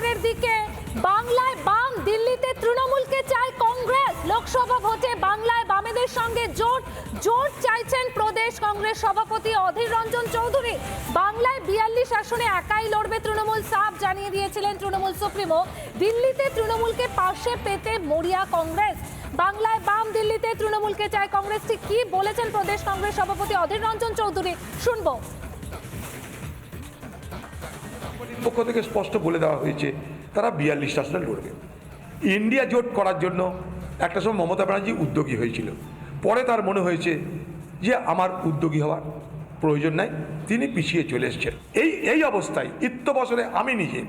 খবরের দিকে। বাংলায় বাম, দিল্লিতে তৃণমূলকে চায় কংগ্রেস। লোকসভা ভোটে বাংলায় বামেদের সঙ্গে জোট। জোট চাইছেন প্রদেশ কংগ্রেস সভাপতি অধীর রঞ্জন চৌধুরী। বাংলায় বিয়াল্লিশ আসনে একাই লড়বে তৃণমূল। সাফ জানিয়ে দিয়েছিলেন তৃণমূল সুপ্রিমো। দিল্লিতে তৃণমূলকে পাশে পেতে মরিয়া কংগ্রেস। বাংলায় বাম, দিল্লিতে তৃণমূলকে চায় কংগ্রেস। ঠিক কি বলেছেন প্রদেশ কংগ্রেস সভাপতি অধীর রঞ্জন চৌধুরী? শুনব। পক্ষ থেকে স্পষ্ট বলে দেওয়া হয়েছে, তারা বিয়াল্লিশ আসনে লড়বে। ইন্ডিয়া জোট করার জন্য একটা সময় মমতা ব্যানার্জি উদ্যোগী হয়েছিল। পরে তার মনে হয়েছে যে আমার উদ্যোগী হওয়ার প্রয়োজন নাই, তিনি পিছিয়ে চলে এসছেন। এই এই অবস্থায় ইত্য বছরে আমি নিজে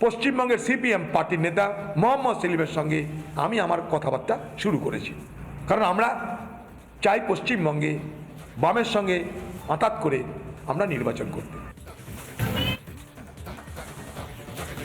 পশ্চিমবঙ্গের সিপিএম পার্টির নেতা মোহাম্মদ সেলিমের সঙ্গে আমি আমার কথাবার্তা শুরু করেছি। কারণ আমরা চাই পশ্চিমবঙ্গে বামের সঙ্গে আঁতাত করে আমরা নির্বাচন করতে।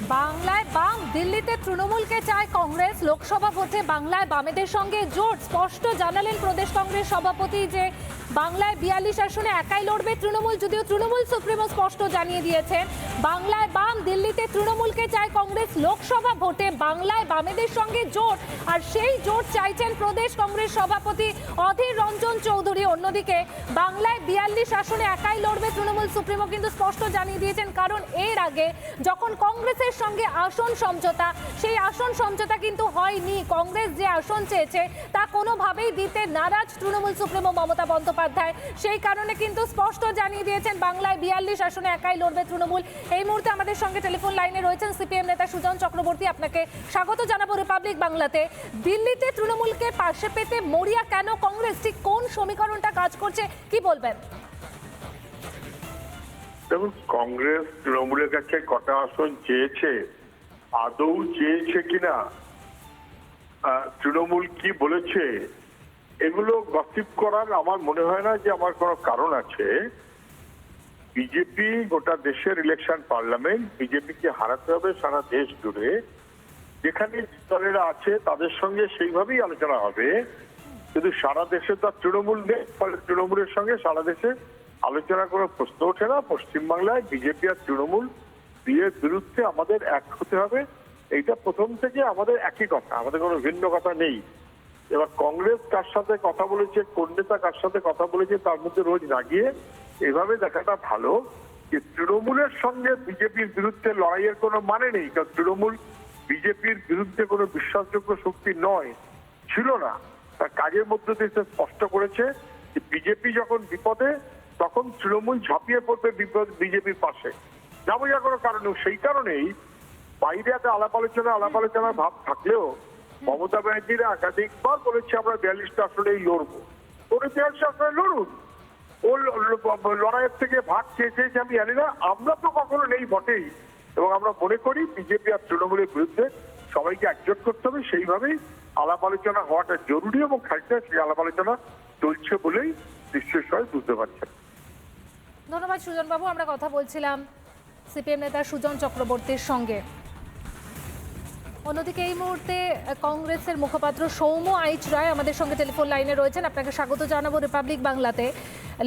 বাংলায় বাম, দিল্লিতে তৃণমূলকে চায় কংগ্রেস। লোকসভা ভোটে বাংলায় বামেদের সঙ্গে জোট। স্পষ্ট জানালেন প্রদেশ কংগ্রেস সভাপতি যে বাংলায় বিয়াল্লিশ আসনে একাই লড়বে তৃণমূল, যদিও তৃণমূল সুপ্রিমো স্পষ্ট জানিয়ে দিয়েছেন বাংলায় বাম, দিল্লিতে তৃণমূলকে চায় কংগ্রেস, লোকসভা ভোটে বাংলায় বামেদের সঙ্গে জোট, আর সেই জোট চাইছেন প্রদেশ কংগ্রেস সভাপতি অধীর রঞ্জন চৌধুরী। অন্যদিকে, বাংলায় বিয়াল্লিশ আসনে একাই লড়বে তৃণমূল সুপ্রিমো কিন্তু স্পষ্ট জানিয়ে দিয়েছেন, কারণ এর আগে যখন কংগ্রেসের সঙ্গে আসন সমঝোতা, সেই আসন সমঝোতা কিন্তু হয়নি। কংগ্রেস যে আসন চেয়েছে, তা কোনোভাবেই দিতে নারাজ তৃণমূল সুপ্রিমো মমতা বন্দ্যোপাধ্যায়। সেই কারণে কিন্তু স্পষ্ট জানিয়ে দিয়েছেন বাংলায় বিয়াল্লিশ আসনে একাই লড়বে তৃণমূল। এই মুহূর্তে আমাদের সঙ্গে টেলিফোন লাইনে রয়েছেন সিপিএম নেতা সুজন চক্রবর্তী। আপনাকে স্বাগত জানাব রিপাবলিক বাংলাতে। দিল্লিতে তৃণমূলকে পাশে পেতে মরিয়া কেন কংগ্রেস? ঠিক কোন সমীকরণটা কাজ করছে? কি বলবেন? দেখুন, কংগ্রেস তৃণমূলের কাছে কটা আসন চেয়েছে, আদৌ চেয়েছে কিনা? তৃণমূল কি বলেছে? এগুলো গসিপ করার আমার মনে হয় না যে আমার কোনো কারণ আছে। বিজেপি গোটা দেশের ইলেকশন পার্লামেন্ট বিজেপিকে হারাতে হবে সারা দেশ জুড়ে। যেখানে দলেরা আছে, তাদের সঙ্গে সেইভাবেই আলোচনা হবে। কিন্তু সারা দেশে তো আর তৃণমূল নেই, ফলে তৃণমূলের সঙ্গে সারা দেশে আলোচনা কোনো প্রশ্ন ওঠে না। পশ্চিমবাংলায় বিজেপি আর তৃণমূল বিয়ের বিরুদ্ধে আমাদের এক হতে হবে। এইটা প্রথম থেকে আমাদের একই কথা, আমাদের কোনো ভিন্ন কথা নেই। এবার কংগ্রেস কার সাথে কথা বলেছে, কোন নেতা কার সাথে কথা বলেছে, তার মধ্যে রোজ লাগিয়ে এভাবে দেখাটা ভালো যে তৃণমূলের সঙ্গে বিজেপির বিরুদ্ধে লড়াইয়ের কোনো মানে নেই, কারণ তৃণমূল বিজেপির বিরুদ্ধে কোনো বিশ্বাসযোগ্য শক্তি নয়, ছিল না। তার কাজের মধ্যে দিয়ে সে স্পষ্ট করেছে যে বিজেপি যখন বিপদে, তখন তৃণমূল ঝাঁপিয়ে পড়বে বিপদ বিজেপির পাশে। যাব যা কোনো কারণে, সেই কারণেই বাইরে এত আলাপ আলোচনা, আলাপ আলোচনার ভাব থাকলেও মমতা ব্যানার্জিরা একাধিকবার বলেছে, আমরা বিয়াল্লিশটা আসলেই লড়বো। ওরা বিয়াল্লিশ আসলে লড়ুন। ও লড়াইয়ের থেকে ভাগ চেয়ে চেয়েছে আমি জানি না, আমরা তো কখনো নেই বটেই। এবং আমরা মনে করি, বিজেপি আর তৃণমূলের বিরুদ্ধে সবাইকে একজোট করতে হবে, সেইভাবেই আলাপ আলোচনা হওয়াটা জরুরি এবং খাইতে সেই আলাপ আলোচনা চলছে বলেই নিশ্চয়ই সবাই বুঝতে পারছেন। ধন্যবাদ সুজনবাবু, আমরা কথা বলছিলাম সিপিএম নেতা সুজন চক্রবর্তীর সঙ্গে। অন্যদিকে এই মুহূর্তে কংগ্রেসের মুখপাত্র সৌম্য আইচ রায় আমাদের সঙ্গে টেলিফোন লাইনে রয়েছেন। আপনাকে স্বাগত জানাব রিপাবলিক বাংলাতে।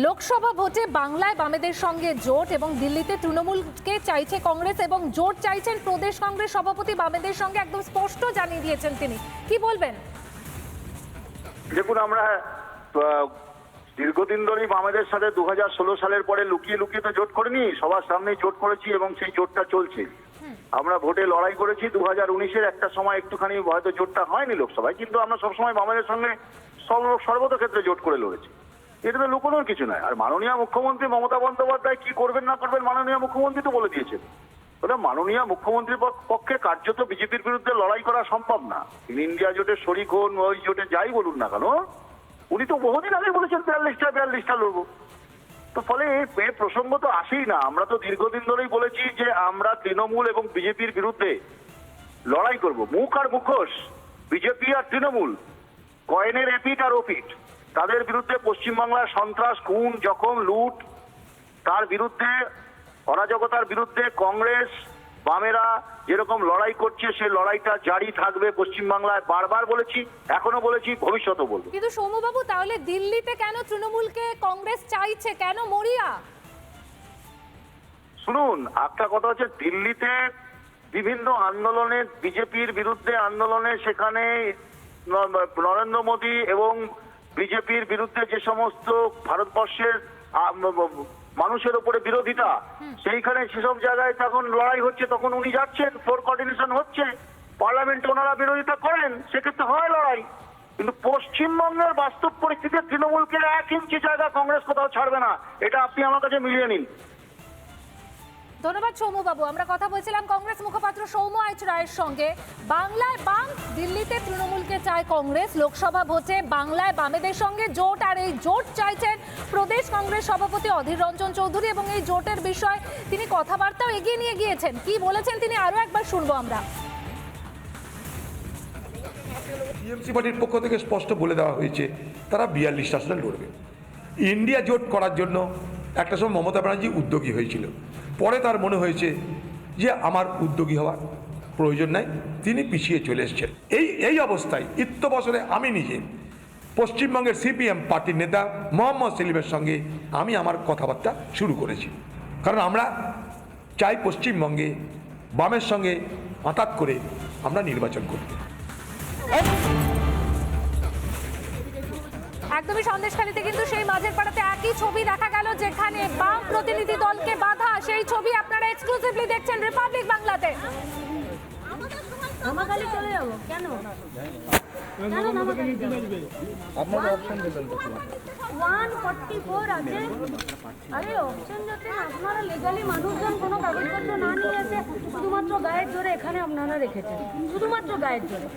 লোকসভা ভোটে বাংলায় বামেদের সঙ্গে জোট এবং দিল্লিতে তৃণমূলকে চাইছে কংগ্রেস এবং জোট চাইছেন প্রদেশ কংগ্রেস সভাপতি বামেদের সঙ্গে একদম স্পষ্ট জানিয়ে দিয়েছেন তিনি। কি বলবেন? দেখুন, আমরা দীর্ঘদিন ধরেই বামেদের সাথে দু হাজার ষোলো সালের পরে লুকিয়ে লুকিয়ে তো জোট করিনি, সবার সামনেই জোট করেছি এবং সেই জোটটা চলছে। আমরা ভোটে লড়াই করেছি দু হাজার উনিশের একটা সময় একটুখানি হয়তো জোটটা হয়নি লোকসভায়, কিন্তু আমরা সবসময় বামেদের সঙ্গে সর্বত ক্ষেত্রে জোট করে লড়েছি। এটা তো লুকোনোর কিছু নয় আর মাননীয় মুখ্যমন্ত্রী মমতা বন্দ্যোপাধ্যায় কি করবেন না করবেন মাননীয় মুখ্যমন্ত্রী তো বলে দিয়েছেন। ওটা মাননীয় মুখ্যমন্ত্রীর পক্ষে কার্যত বিজেপির বিরুদ্ধে লড়াই করা সম্ভব না। তিনি ইন্ডিয়া জোটের শরিক হন, ওই জোটে যাই বলুন না কেন, উনি তো বহুদিন আগে বলেছেন বিয়াল্লিশটা বিয়াল্লিশটা লড়বো। তো ফলে এই প্রসঙ্গ তো আসেই না। আমরা তো দীর্ঘদিন ধরেই বলেছি যে আমরা তৃণমূল এবং বিজেপির বিরুদ্ধে লড়াই করব। মুখ আর মুখোশ, বিজেপি আর তৃণমূল, কয়েনের এপিট আর ওপিট তাদের বিরুদ্ধে পশ্চিমবাংলার সন্ত্রাস, খুন, জখম, লুট, তার বিরুদ্ধে অরাজকতার বিরুদ্ধে কংগ্রেস, বামেরা যেরকম লড়াই করছে সেই লড়াইটা জারি থাকবে পশ্চিমবাংলায়। বারবার বলেছি এখনও বলেছি ভবিষ্যতেও বলব। কিন্তু সৌম্যবাবু তাহলে দিল্লিতে কেন তৃণমূলকে কংগ্রেস চাইছে? কেন মরিয়া? শুনুন একটা কথা হচ্ছে দিল্লিতে বিভিন্ন আন্দোলনে বিজেপির বিরুদ্ধে আন্দোলনে সেখানে নরেন্দ্র মোদী এবং বিজেপির বিরুদ্ধে যে সমস্ত ভারতবর্ষের মানুষের উপরে বিরোধিতা। সেইখানে সেসব জায়গায় তখন লড়াই হচ্ছে তখন উনি যাচ্ছেন ফোর কোঅর্ডিনেশন হচ্ছে। পার্লামেন্টে ওনারা বিরোধিতা করেন সেক্ষেত্রে হয় লড়াই। কিন্তু পশ্চিমবঙ্গের বাস্তব পরিস্থিতিতে তৃণমূলকে এক ইঞ্চি জায়গা কংগ্রেস কোথাও ছাড়বে না। এটা আপনি আমার কাছে মিলিয়ে নিন। ধন্যবাদ সৌম্যবাবু। আমরা কথা বলছিলাম কংগ্রেস মুখপাত্র সৌম্য আইচ রায়ের সঙ্গে। বাংলায় বাম, দিল্লিতে তৃণমূলকে চায় কংগ্রেস। লোকসভা ভোটে বাংলায় বামেদের সঙ্গে জোট, আর এই জোট চাইছেন প্রদেশ কংগ্রেস সভাপতি অধীর রঞ্জন চৌধুরী এবং এই জোটের বিষয় তিনি কথাবার্তাও এগিয়ে নিয়ে গিয়েছেন। কি বলেছেন তিনি আরও একবার শুনব আমরা। টিএমসি পার্টির পক্ষ থেকে স্পষ্ট বলে দেওয়া হয়েছে, তারা বিয়াল্লিশ আসনে লড়বে। ইন্ডিয়া জোট করার জন্য একটা সময় মমতা ব্যানার্জি উদ্যোগী হয়েছিল। পরে তার মনে হয়েছে যে আমার উদ্যোগী হওয়ার প্রয়োজন নাই, তিনি পিছিয়ে চলে এসেছেন। এই এই অবস্থায় ইত্য বছরে আমি নিজে পশ্চিমবঙ্গের সিপিএম পার্টির নেতা মোহাম্মদ সেলিমের সঙ্গে আমি আমার কথাবার্তা শুরু করেছি। কারণ আমরা চাই পশ্চিমবঙ্গে বামের সঙ্গে আঁতাত করে আমরা নির্বাচন করতে একদমই সন্দেশখালীতে কিন্তু সেই মাঝের পাড়াতে একই ছবি দেখা গেল যেখানে বাম প্রতিনিধি দলকে বাধা। সেই ছবি আপনারা এক্সক্লুসিভলি দেখছেন রিপাবলিক বাংলাতে। চলে যাব। কেন? কেন মামাখালি ওয়ান ফর্টি ফোর আছে। আরে অপশন যাতে আপনারা লিগালি মানুষজন কোনো কাগজপত্র না নিয়ে এসে শুধুমাত্র গায়ের জোরে এখানে আপনারা রেখেছেন। শুধুমাত্র গায়ের জোরে।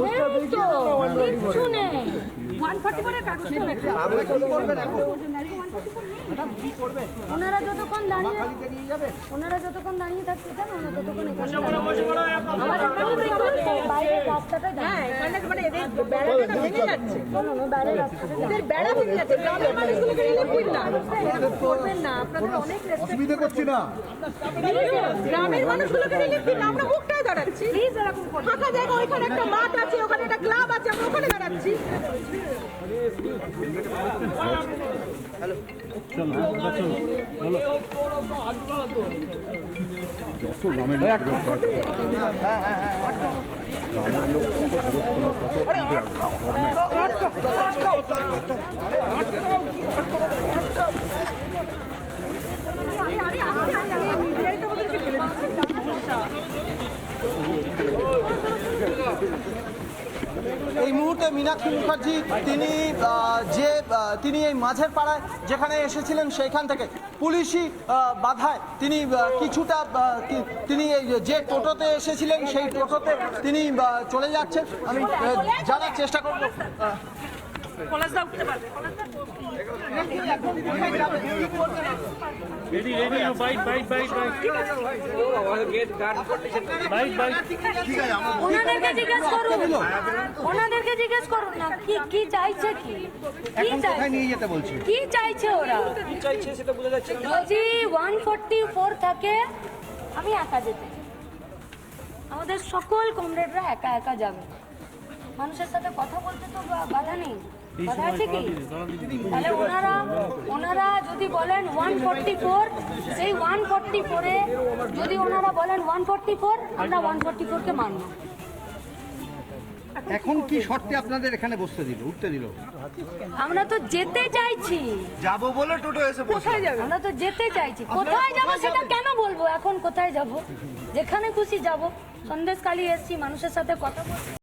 নেই তো, কিচ্ছু নেই। 144 এর কাগজ তো লেখা। ওনারা যতক্ষণ দাঁড়িয়ে ওনারা যতক্ষণ দাঁড়িয়ে থাকতে চান ওনারা ততক্ষণ এখানে আমার এখানে বাইরের রাস্তাটাই হ্যাঁ, দাঁড়িয়ে বাইরের রাস্তাটা বেড়া ভেঙে যাচ্ছে গ্রামের মানুষগুলোকে রিলিফ না। করবেন না আপনাদের অনেক অসুবিধা করছি না। গ্রামের মানুষগুলোকে রিলিফ দিন আমরা মুখটাই দাঁড়াচ্ছি। প্লিজ এরকম করবেন ফাঁকা জায়গা ওইখানে একটা মাঠ আছে ওখানে একটা ক্লাব আছে আমরা ওখানে দাঁড়াচ্ছি। এই মুহূর্তে মীনাক্ষী মুখার্জি, তিনি যে তিনি এই মাঝের পাড়ায় যেখানে এসেছিলেন সেইখান থেকে পুলিশি বাধায় তিনি কিছুটা তিনি যে টোটোতে এসেছিলেন সেই টোটোতে তিনি চলে যাচ্ছেন। আমি জানার চেষ্টা করব। Bite, bite, bite, bite. Bite, bite. ওনাদেরকে জিজ্ঞেস করুন। ওনাদেরকে জিজ্ঞেস করুন না কি কি চাইছে কি? কি চাইছে? নিয়ে যেতে বলছি? কি চাইছে ওরা? যদি ওয়ান ফোরটি ফোর থাকে আমি একা যেতে। আমাদের সকল কমরেডরা একা একা যাবে। মানুষের সাথে কথা বলতে তো বাধা নেই। বাধা আছে কি? তাহলে ওনারা ওনারা যদি বলেন ওয়ান ফোরটি ফোর সেই ওয়ান ফোরটি ফোরে যদি ওনারা বলেন ওয়ান ফোরটি ফোর আমরা ওয়ান ফোরটি ফোরকে মানব। এখন কি শর্তে আপনাদের এখানে বসতে দিল উঠতে দিল? আমরা তো যেতে চাইছি। যাব বলে টোটো এসে কোথায় যাবে? আমরা তো যেতে চাইছি। কোথায় যাব সেটা কেন বলব? এখন কোথায় যাব? যেখানে খুশি যাব। সন্দেশকালী এসছি মানুষের সাথে কথা বলছি।